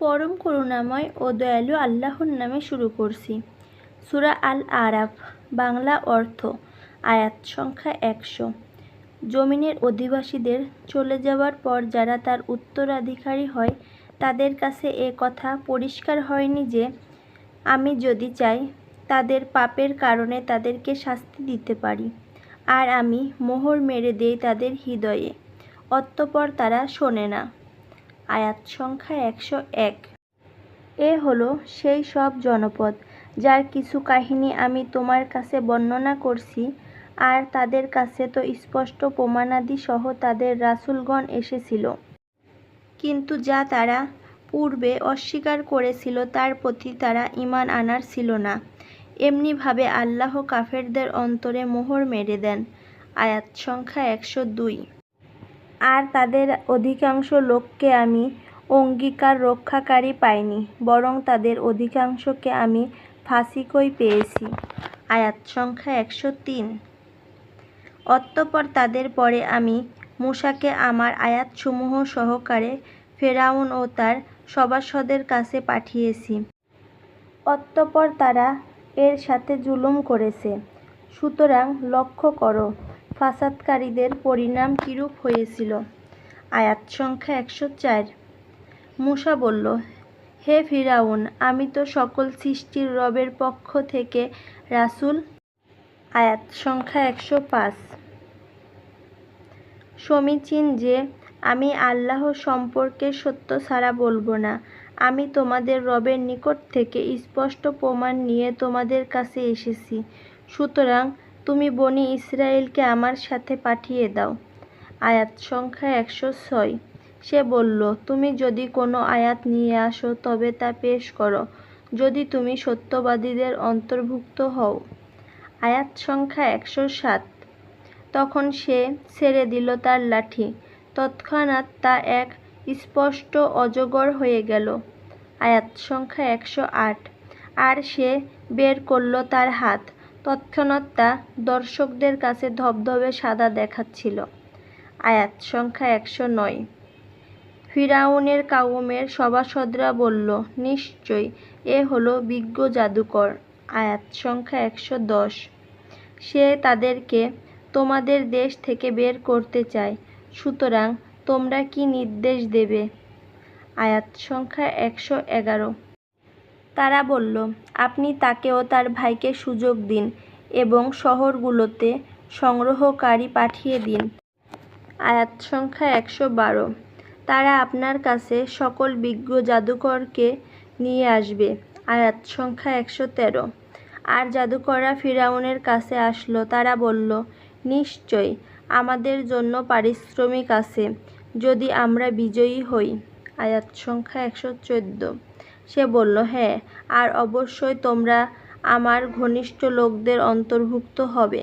পরম করুণাময় ও দয়ালু আল্লাহর নামে শুরু করছি। সুরা আল আরাফ বাংলা অর্থ, আয়াত সংখ্যা একশো। জমিনের অধিবাসীদের চলে যাওয়ার পর যারা তার উত্তরাধিকারী হয়, তাদের কাছে এ কথা পরিষ্কার হয়নি যে, আমি যদি চাই, তাদের পাপের কারণে তাদেরকে শাস্তি দিতে পারি। আর আমি মোহর মেরে দেই তাদের হৃদয়ে। অতঃপর তারা শোনে না। আয়াত সংখ্যা একশো এক। এ হলো সেই সব জনপদ, যার কিছু কাহিনী আমি তোমার কাছে বর্ণনা করছি, আর তাদের কাছে তো স্পষ্ট প্রমাণাদি সহ তাদের রাসূলগণ এসেছিল। কিন্তু যা তারা পূর্বে অস্বীকার করেছিল, তার প্রতি তারা ঈমান আনার ছিল না। এমনিভাবে আল্লাহ কাফেরদের অন্তরে মোহর মেরে দেন। আয়াত সংখ্যা একশো দুই। আর তাদের অধিকাংশ লোককে আমি অঙ্গীকার রক্ষাকারী পাইনি, বরং তাদের অধিকাংশকে আমি ফাঁসিকই পেয়েছি। আয়াত সংখ্যা একশো তিন। অতঃপর তাদের পরে আমি মূসাকে আমার আয়াতসমূহ সহকারে ফেরাউন ও তার সভাসদের কাছে পাঠিয়েছি। অতঃপর তারা এর সাথে জুলুম করেছে। সুতরাং লক্ষ্য করো ফাসাদকারীদের পরিণাম কিরূপ হয়েছিল? আয়াত সংখ্যা একশো চার। মূসা বলল, হে ফিরাউন, আমি তো সকল সৃষ্টির রবের পক্ষ থেকে রাসূল। আয়াত সংখ্যা একশো পাঁচ। সমীচীন যে, আমি আল্লাহ সম্পর্কে সত্য ছাড়া বলব না। আমি তোমাদের রবের নিকট থেকে স্পষ্ট প্রমাণ নিয়ে তোমাদের কাছে এসেছি। সুতরাং তুমি বনি ইসরায়েলকে আমার সাথে পাঠিয়ে দাও। আয়াত সংখ্যা একশো ছয়। সে বলল, তুমি যদি কোনো আয়াত নিয়ে আসো, তবে তা পেশ করো। যদি তুমি সত্যবাদীদের অন্তর্ভুক্ত হও। আয়াত সংখ্যা একশো সাত। তখন সে ছেড়ে দিল তার লাঠি। তৎক্ষণাৎ তা এক স্পষ্ট অজগর হয়ে গেল। আয়াত সংখ্যা একশো আট। আর সে বের করল তার হাত। তৎক্ষণাৎ দর্শকদের কাছে ধবধবে সাদা দেখাচ্ছিল। আয়াত সংখ্যা একশো নয়। ফিরাউনের কাউমের সভাসদরা বলল নিশ্চয় এ হলো বিজ্ঞ জাদুকর। আয়াত সংখ্যা একশো দশ। সে তাদেরকে তোমাদের দেশ থেকে বের করতে চায়, সুতরাং তোমরা কি নির্দেশ দেবে? আয়াত সংখ্যা একশো এগারো। তারা বলল, আপনি তাকে ও তার ভাইকে সুযোগ দিন এবং শহরগুলোতে সংগ্রহকারী পাঠিয়ে দিন। আয়াত সংখ্যা একশো বারো। তারা আপনার কাছে সকল বিজ্ঞ জাদুকরকে নিয়ে আসবে, আয়াত সংখ্যা একশো তেরো। আর জাদুকররা ফিরাউনের কাছে আসলো, তারা বলল, নিশ্চয়, আমাদের জন্য পারিশ্রমিক আছে, যদি আমরা বিজয়ী হই। আয়াত সংখ্যা একশো চোদ্দ। সে বলল হ্যাঁ আর অবশ্যই তোমরা আমার ঘনিষ্ঠ লোকদের অন্তর্ভুক্ত হবে।